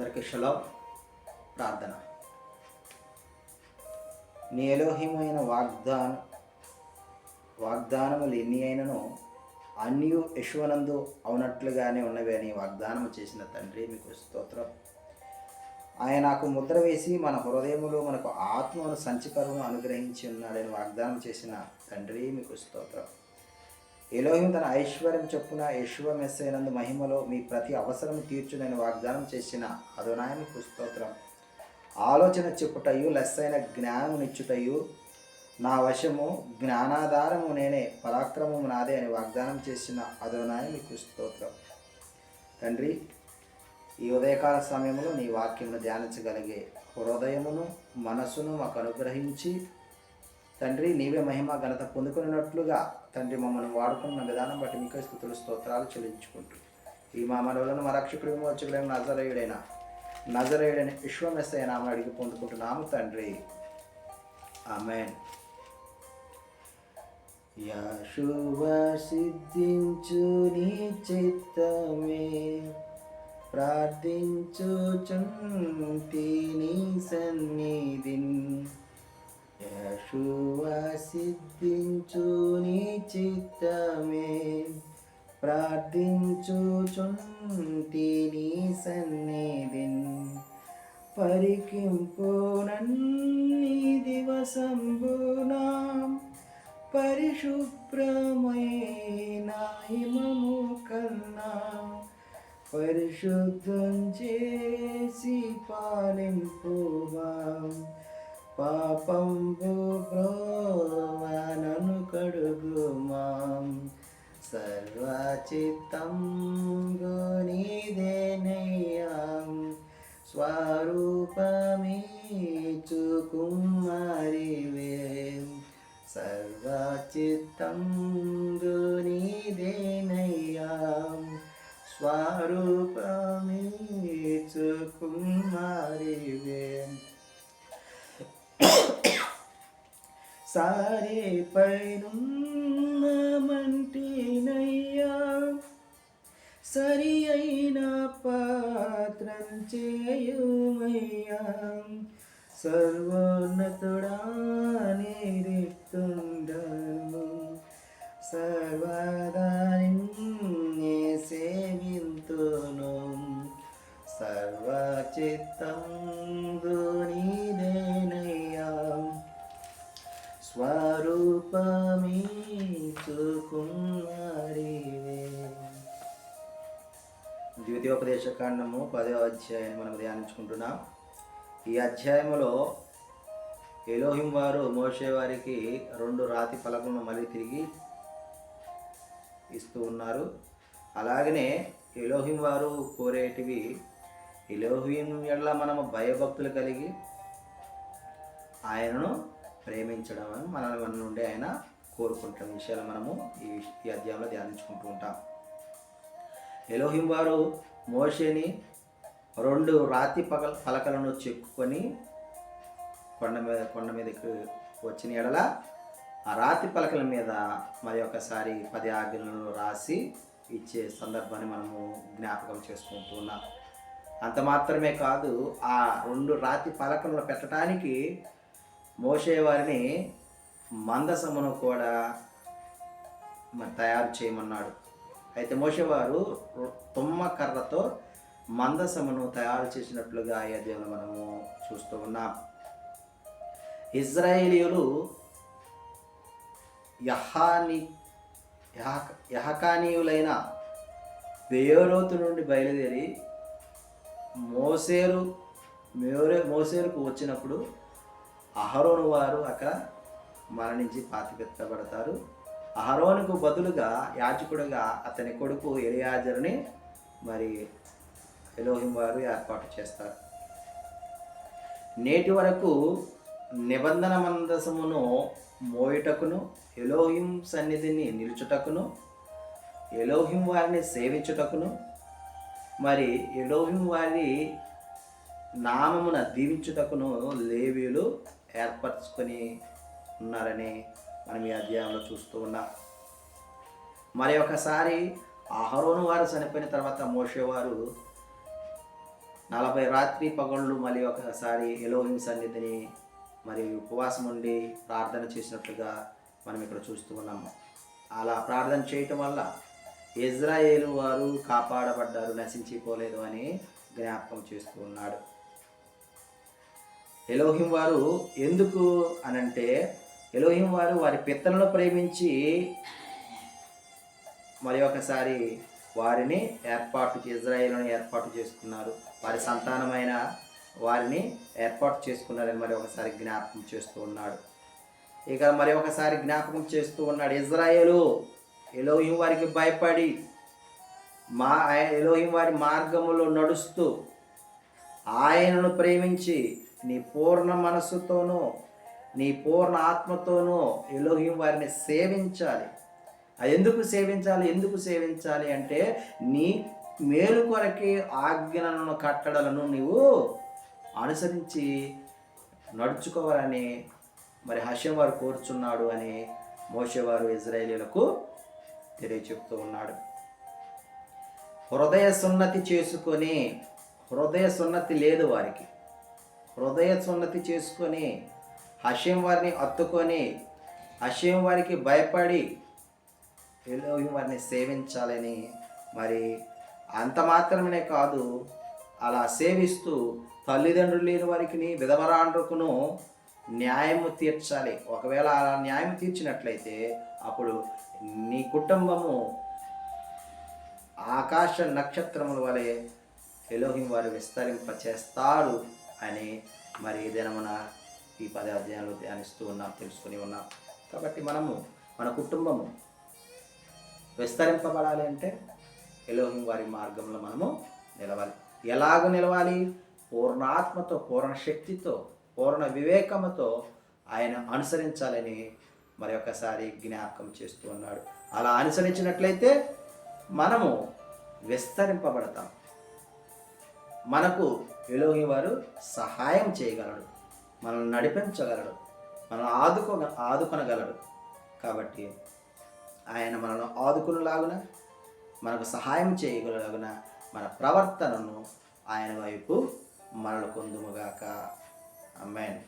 అందరికీ షలో ప్రార్థన. నీ ఎలోహిమైన వాగ్దాన వాగ్దానములు ఎన్ని అయినను అన్నీ యశ్వనందు అవునట్లుగానే ఉన్నవి అని వాగ్దానం చేసిన తండ్రి మీకు స్తోత్రం. ఆయన నాకు ముద్ర వేసి మన హృదయంలో మనకు ఆత్మను సంచికరము అనుగ్రహించి ఉన్నాడని వాగ్దానం చేసిన తండ్రి మీకు స్తోత్రం. ఎలోహిం తన ఐశ్వర్యం చొప్పున యశ్వమెస్సైనందు మహిమలో మీ ప్రతి అవసరం తీర్చునని వాగ్దానం చేసిన అదోనాయనికి స్తోత్రం. ఆలోచన చెప్పుటయు లెస్సైన జ్ఞానమునిచ్చుటయు నా వశము జ్ఞానాధారము నేనే పరాక్రమము నాదే అని వాగ్దానం చేసిన అదోనాయ మీకు స్తోత్రం. తండ్రి ఈ ఉదయకాల సమయంలో నీ వాక్యమును ధ్యానించగలిగే హృదయమును మనస్సును మాకు అనుగ్రహించి తండ్రి నీవే మహిమ ఘనత పొందుకున్నట్లుగా తండ్రి మమ్మల్ని వాడుకున్న విధానం బట్టి మీకు స్థుతులు స్తోత్రాలు చెల్లించుకుంటూ. ఈ మా మనవులను మా రక్షకుడు విమోచకుడైన నజరేయుడైన నజరేయుడైన విశ్వమెస్సైన నామ అడిగి పొందుకుంటున్నాము తండ్రి. ఆమెన్. యాశువ సిద్ధించు నీ చిత్తమే ప్రార్థించుచుంటి నీ సన్నిధిని. యశువ సిద్ధించు నీ చిత్తమే. ప్రార్థించుచుంటి నీ సన్నిధిన్ పరికింపు నన్ని దివసంబునాం. పరిశుభ్రమైన హిమము కన్నా. పరిశుద్ధం చేసి పాలింపువా. పాపంబు బ్రోవనను కడుగుమాం. సర్వచిత్తం నీదేనయ్యాం స్వరూపమీచుకుమారివే సర్వచిత్తం నీదేనయ్యాం స్వరూపమీచుకుమారివే సారే పైనున్నమంటేనయ్యా. సరి అయిన పాత్రం చేయుమయ్యా. సర్వోన్నతుడా నిరితుండను సర్వదా నిన్నే సేవింతును సర్వచిత్తం నీదేనయ్యా స్వరూపమీచుకున్నారివే. ద్వితీయోపదేశ కాండము పదో అధ్యాయాన్ని మనం ధ్యానించుకుంటున్నాం. ఈ అధ్యాయములో ఎలోహిం వారు మోసే వారికి రెండు రాతి పలకలను మళ్ళీ తిరిగి ఇస్తూ ఉన్నారు. అలాగనే ఎలోహిం వారు కోరేటివి ఎలోహిం ఎడల మనము భయభక్తులు కలిగి ఆయనను ప్రేమించడం అని మన నుండి ఆయన కోరుకుంటున్న విషయాలు మనము ఈ ఈ అధ్యాయంలో ధ్యానించుకుంటూ ఉంటాం. ఎలోహిం వారు మోషేని రెండు రాతి పగల పలకలను చెక్కుకొని కొండ మీద కొండ మీదకి వచ్చిన ఎడల ఆ రాతి పలకల మీద మరి ఒకసారి పది ఆజ్ఞలను రాసి ఇచ్చే సందర్భాన్ని మనము జ్ఞాపకం చేసుకుంటూ ఉన్నాం. అంత మాత్రమే కాదు ఆ రెండు రాతి పలకలను పెట్టడానికి మోసే వారిని మందసమును కూడా మరి తయారు చేయమన్నాడు. అయితే మోసేవారు తుమ్మ కర్రతో మందసమును తయారు చేసినట్లుగా ఈ అధ్యాయంలో మనము చూస్తూ ఉన్నాం. ఇజ్రాయేలీయులు యహాని యహ- యహకానీయులైన బేరోతు నుండి బయలుదేరి మోసేరు మేరే మోసేరుకు వచ్చినప్పుడు అహరోను వారు అక్కడ మరణించి పాతిపెత్తబడతారు. అహరోనుకు బదులుగా యాజకుడుగా అతని కొడుకు ఎలియాజరుని మరి ఎలోహిం వారు ఏర్పాటు చేస్తారు. నేటి వరకు నిబంధన మందసమును మోయుటకును ఎలోహిం సన్నిధిని నిలుచుటకును ఎలోహిం వారిని సేవించుటకును మరి ఎలోహిం వారి నామమున దీవించుటకును లేవీలు ఏర్పరచుకొని ఉన్నారని మనం ఈ అధ్యాయంలో చూస్తూ ఉన్నాం. మరి ఒకసారి అహరోను వారు చనిపోయిన తర్వాత మోషే వారు నలభై రాత్రి పగళ్ళు మళ్ళీ ఒకసారి ఎలోహిం సన్నిధిని మరి ఉపవాసం ఉండి ప్రార్థన చేసినట్లుగా మనం ఇక్కడ చూస్తూ ఉన్నాము. అలా ప్రార్థన చేయటం వల్ల ఇజ్రాయేలు వారు కాపాడబడ్డారు నశించిపోలేదు అని జ్ఞాపకం చేస్తూ ఉన్నాడు. ఎలోహిం వారు ఎందుకు అనంటే ఎలోహిం వారు వారి పిత్తలను ప్రేమించి మరి ఒకసారి వారిని ఏర్పాటు ఇజ్రాయేల్ను ఏర్పాటు చేసుకున్నారు. వారి సంతానమైన వారిని ఏర్పాటు చేసుకున్నారని మరి ఒకసారి జ్ఞాపకం చేస్తూ ఉన్నాడు. ఇక మరి ఒకసారి జ్ఞాపకం చేస్తూ ఉన్నాడు ఇజ్రాయేలు ఎలోహిం వారికి భయపడి మా ఎలోహిం వారి మార్గములో నడుస్తూ ఆయనను ప్రేమించి నీ పూర్ణ మనస్సుతోనూ నీ పూర్ణ ఆత్మతోనూ ఎలోహిం వారిని సేవించాలి. అది ఎందుకు సేవించాలి? ఎందుకు సేవించాలి అంటే నీ మేలు కొరకి ఆజ్ఞలను కట్టడలను నీవు అనుసరించి నడుచుకోవాలని మరి హషం వారు కోరుచున్నాడు అని మోషేవారు ఇజ్రాయేలీలకు తెలియచెప్తూ ఉన్నాడు. హృదయ సున్నతి చేసుకొని హృదయ సున్నతి లేదు వారికి. హృదయ సున్నతి చేసుకొని హషేం వారిని అత్తుకొని హషేం వారికి భయపడి ఎలోహిం వారిని సేవించాలని మరి అంత మాత్రమే కాదు అలా సేవిస్తూ తల్లిదండ్రులు లేని వారికి విధవరాండ్రుకును న్యాయము తీర్చాలి. ఒకవేళ అలా న్యాయం తీర్చినట్లయితే అప్పుడు నీ కుటుంబము ఆకాశ నక్షత్రముల వలె ఎలోహిం వారు విస్తరింప చేస్తారు అని మరి ఏదైనా మన ఈ పది అధ్యాయంలో ధ్యానిస్తూ ఉన్నాం తెలుసుకుని ఉన్నాం. కాబట్టి మనము మన కుటుంబము విస్తరింపబడాలి అంటే ఎలోహిం వారి మార్గంలో మనము నిలవాలి. ఎలాగ నిలవాలి? పూర్ణాత్మతో పూర్ణ శక్తితో పూర్ణ వివేకముతో ఆయన అనుసరించాలని మరి ఒకసారి జ్ఞాపకం చేస్తూ ఉన్నాడు. అలా అనుసరించినట్లయితే మనము విస్తరింపబడతాం. మనకు ఎలోహి వారు సహాయం చేయగలడు. మనల్ని నడిపించగలడు. మనల్ని ఆదుకో ఆదుకొనగలడు. కాబట్టి ఆయన మనల్ని ఆదుకునేలాగున మనకు సహాయం చేయగలగున మన ప్రవర్తనను ఆయన వైపు మరల కొందుముగాక అమ్మాయి